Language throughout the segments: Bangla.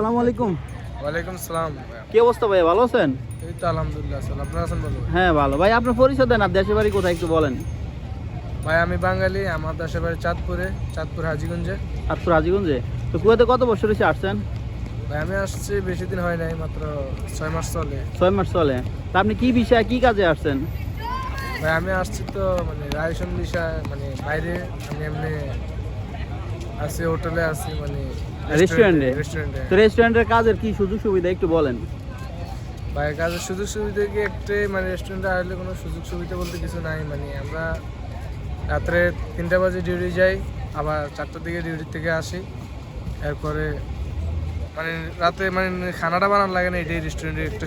আসসালামু আলাইকুম। ওয়ালাইকুম সালাম কি অবস্থা ভাই ভালো আছেন? এই তো আলহামদুলিল্লাহ আপনার আছেন হ্যাঁ ভালো। ভাই আপনার পরিচয় দেন আর দেশের বাড়ি কোথায় একটু বলেন। ভাই আমি বাঙালি আমার দেশের বাড়ি চাঁদপুরে চাঁদপুর হাজিগঞ্জে। আপনার রাজীগঞ্জে তো কুয়েতে কত বছর এসে আসছেন? ভাই আমি আসছি বেশি দিন হয় নাই মাত্র ছয় মাস চলে। ছয় মাস চলে। তা আপনি কি বিষয়ে কি কাজে আসছেন? ভাই আমি আসছি তো মানে রায়সন বিষয় মানে বাইরে আমি এমনি আছি হোটেলে আছি মানে রেস্টুরেন্টে রেস্টুরেন্টে তো রেস্টুরেন্টের কাজের কি সুযোগ সুবিধা একটু বলেন। ভাই কাজের সুযোগ সুবিধা কি একটাই মানে রেস্টুরেন্টে আসলে কোনো সুযোগ সুবিধা বলতে কিছু নাই মানে আমরা রাত্রে তিনটা বাজে ডিউটি যাই আবার চারটার দিকে ডিউটি থেকে আসি এরপরে মানে রাতে মানে খানাটা বানানো লাগে না এটাই রেস্টুরেন্টের একটা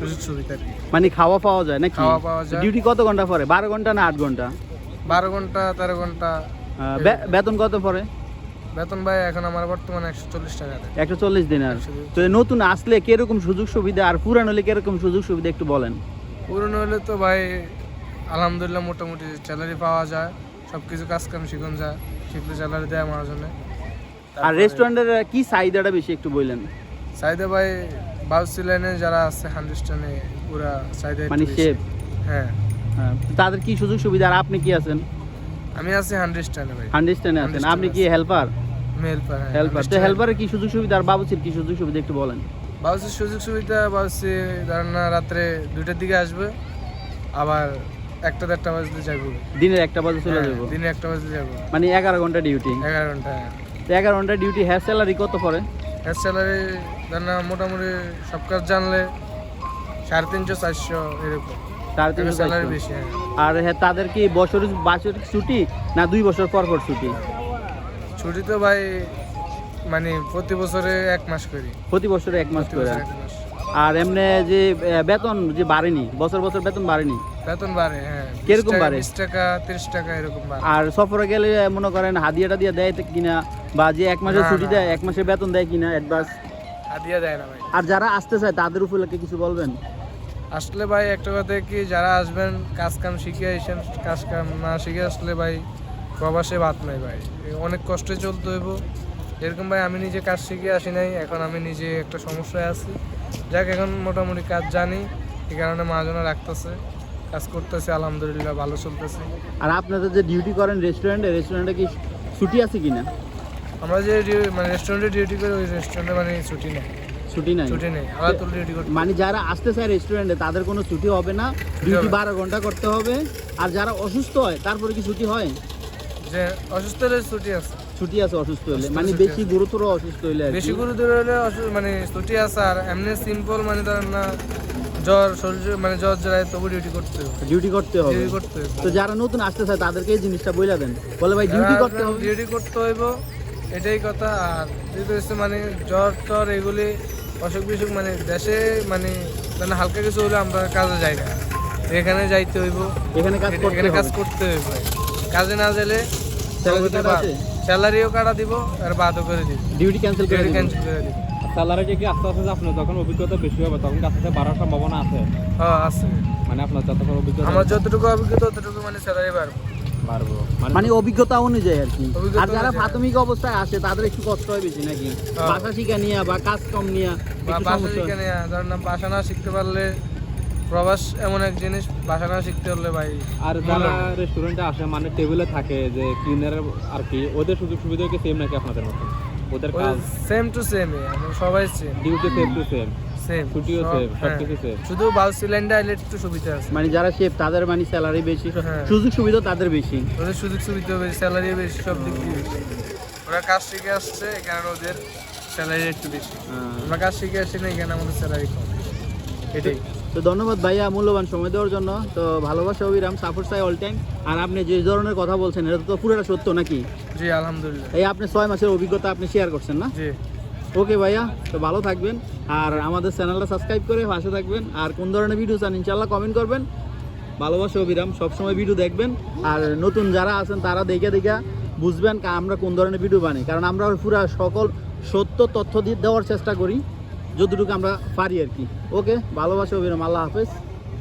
সুযোগ সুবিধা আর কি মানে খাওয়া পাওয়া যায় না খাওয়া পাওয়া যায়। ডিউটি কত ঘণ্টা পরে? বারো ঘণ্টা না আট ঘণ্টা? বারো ঘণ্টা তেরো ঘণ্টা। বেতন কত পরে? বেতন ভাই এখন আমার বর্তমানে একশো চল্লিশ টাকা একশো চল্লিশ দিন আর। তো নতুন আসলে কীরকম সুযোগ সুবিধা আর পুরান হলে কীরকম সুযোগ সুবিধা একটু বলেন। পুরনো হলে তো ভাই আলহামদুলিল্লাহ মোটামুটি স্যালারি পাওয়া যায় সব কিছু কাজ কাম শিখুন যায় শিখলে স্যালারি দেয় আমার জন্য। আর রেস্টুরেন্টের কি চাহিদাটা বেশি একটু বললেন? সাইদে ভাই বাউসি লাইনে যারা আছে হান্ড্রেস্টানে পুরা সাইদে মানে শেফ হ্যাঁ। তাদের কি সুযোগ সুবিধা আর আপনি কি আছেন? আমি আছি হান্ড্রেস্টানে ভাই। আন্ডারস্ট্যান্ডে আছেন। আপনি কি হেল্পার হেল্পার হ্যাঁ তো হেল্পারের কি সুযোগ সুবিধা আর বাবুচির কি সুযোগ সুবিধা একটু বলেন। বাউসির সুযোগ সুবিধা বাউসি ধরেন রাত্রে দুইটার দিকে আসবে আবার একটা দেড়টা বাজতে যাব। দিনের একটা বাজে চলে হ্যাঁ, যাব। দিনে একটা বাজতে যাব। মানে এগারো ঘণ্টা ডিউটি এগারো ঘণ্টা হ্যাঁ। তো এগারো ঘণ্টা ডিউটি হ্যাঁ স্যালারি কত পরে এর স্যালারি ধরেন মোটামুটি সব কাজ জানলে সাড়ে তিনশো চারশো এরকম। হ্যাঁ। আর হ্যাঁ তাদের কি বছর বাৎসরিক ছুটি না দুই বছর পর পর ছুটি? ছুটি তো ভাই মানে প্রতি বছরে এক মাস করি। প্রতি বছরে এক মাস করে। আর এমনি যে বেতন যে বাড়েনি বছর বছর বেতন বাড়েনি? বেতন বাড়ে হ্যাঁ। কীরকম বাড়ে? বিশ টাকা তিরিশ টাকা এরকম বাড়ে। আর সফরে গেলে মনে করেন হাদিয়াটা দিয়ে দেয় কিনা বা যে এক মাসের ছুটি দেয় এক মাসের বেতন দেয় কিনা অ্যাডভান্স হাদিয়া দেয় না ভাই। আর যারা আসতে চায় তাদের উপলক্ষে কিছু বলবেন? আসলে ভাই একটা কথা কি যারা আসবেন কাজ কাম শিখে আসেন কাজ কাম না শিখে আসলে ভাই প্রবাসে ভাত নাই ভাই। অনেক কষ্টে চলতে হইব। এরকম ভাই আমি নিজে কাজ শিখে আসি নাই এখন আমি নিজে একটা সমস্যায় আছি। যাক এখন মোটামুটি কাজ জানি এই কারণে মাহাজনে রাখতেছে। কাজ করতেছে আলহামদুলিল্লাহ ভালো চলতেছে। আর আপনাদের যে ডিউটি করেন রেস্টুরেন্টে রেস্টুরেন্টে কি ছুটি আছে কিনা? আমরা যে মানে রেস্টুরেন্টে ডিউটি করি ওই রেস্টুরেন্টে মানে ছুটি নেই। ছুটি নাই? ছুটি নেই আলাদা ডিউটি করতে মানে যারা আসতে চায় রেস্টুরেন্টে তাদের কোনো ছুটি হবে না। ডিউটি বারো ঘণ্টা করতে হবে। আর যারা অসুস্থ হয় তারপরে কি ছুটি হয়? যে অসুস্থ হলে ছুটি আছে। ছুটি আছে অসুস্থ হলে। মানে বেশি গুরুতর অসুস্থ হলে বেশি গুরুতর হলে মানে ছুটি আছে আর এমনি সিম্পল মানে ধরেন না জ্বর শরীর মানে জ্বর জড়ায় তবু ডিউটি করতে হবে। ডিউটি করতে হবে। ডিউটি করতে হবে। তো যারা নতুন আসতে চায় তাদেরকে এই জিনিসটা বলে দেন। বলে ভাই ডিউটি করতে হবে। ডিউটি করতে হইব এটাই কথা। আর যেহেতু মানে জ্বর টর এগুলি অসুখ বিসুখ মানে দেশে মানে মানে হালকা কিছু হলে আমরা কাজে যাই না। এখানে যাইতে হইব। এখানে কাজ এখানে কাজ করতে হইব। কাজে না গেলে কাটা স্যালারিও কাটা দিব আর বাদও করে দিব। ডিউটি ক্যান্সেল করে। ক্যান্সেল করে দিব। স্যালারিটা কি আস্তে আস্তে আপনার যখন অভিজ্ঞতা বেশি হবে তখন আস্তে আস্তে বাড়ার সম্ভাবনা আছে? হ্যাঁ আছে। মানে আপনার যতক্ষণ অভিজ্ঞতা আমার যতটুকু অভিজ্ঞতা ততটুকু মানে স্যালারি বাড়বো। বাড়বো। মানে অভিজ্ঞতা অনুযায়ী আর কি। আর যারা প্রাথমিক অবস্থায় আসে তাদের একটু কষ্ট হয় বেশি নাকি? হ্যাঁ। ভাষা শিখা নিয়ে বা কাজ কম নিয়ে বা একটু ভাষা সমস্যা শিখে নেওয়া ধর না ভাষা না শিখতে পারলে প্রবাস এমন এক জিনিস ভাষা না শিখতে হলে ভাই আর যারা রেস্টুরেন্টে আসে মানে টেবিলে থাকে যে ক্লিনার আর কি ওদের সুযোগ সুবিধা কি সেম নাকি আপনাদের মতো ওদের কাজ? সেম টু সেম সবাই same duty same to same same ছুটিও সেম সবকিছু সেম শুধু বাউ সিলিন্ডার একটু সুবিধা আছে। মানে যারা শেফ তাদের মানে স্যালারি বেশি। হ্যাঁ। সুযোগ সুবিধা তাদের বেশি। ওদের সুযোগ সুবিধা বেশি স্যালারি বেশি সব দিক দিয়ে ওরা কাজ শিখে আসছে কারণে ওদের স্যালারি একটু বেশি। আমরা কাজ শিখে আসছি না এখানে আমাদের স্যালারি কম। এটাই। তো ধন্যবাদ ভাইয়া মূল্যবান সময় দেওয়ার জন্য। তো ভালোবাসা অবিরাম সাপোর্ট চাই অল টাইম আর আপনি যে ধরনের কথা বলছেন এটা তো পুরোটা সত্য নাকি? জি আলহামদুলিল্লাহ। এই আপনি ছয় মাসের অভিজ্ঞতা আপনি শেয়ার করছেন না? জি। ওকে ভাইয়া তো ভালো থাকবেন। আর আমাদের চ্যানেলটা সাবস্ক্রাইব করে পাশে থাকবেন। আর কোন ধরনের ভিডিও চান ইনশাল্লাহ কমেন্ট করবেন। ভালোবাসা অবিরাম সবসময় ভিডিও দেখবেন। আর নতুন যারা আছেন তারা দেখে দেখে বুঝবেন আমরা কোন ধরনের ভিডিও বানাই। কারণ আমরা পুরো সকল সত্য তথ্য দিয়ে দেওয়ার চেষ্টা করি। যতটুকু আমরা পারি আর কি। ওকে ভালোবাসা অভিরাম আল্লাহ হাফেজ।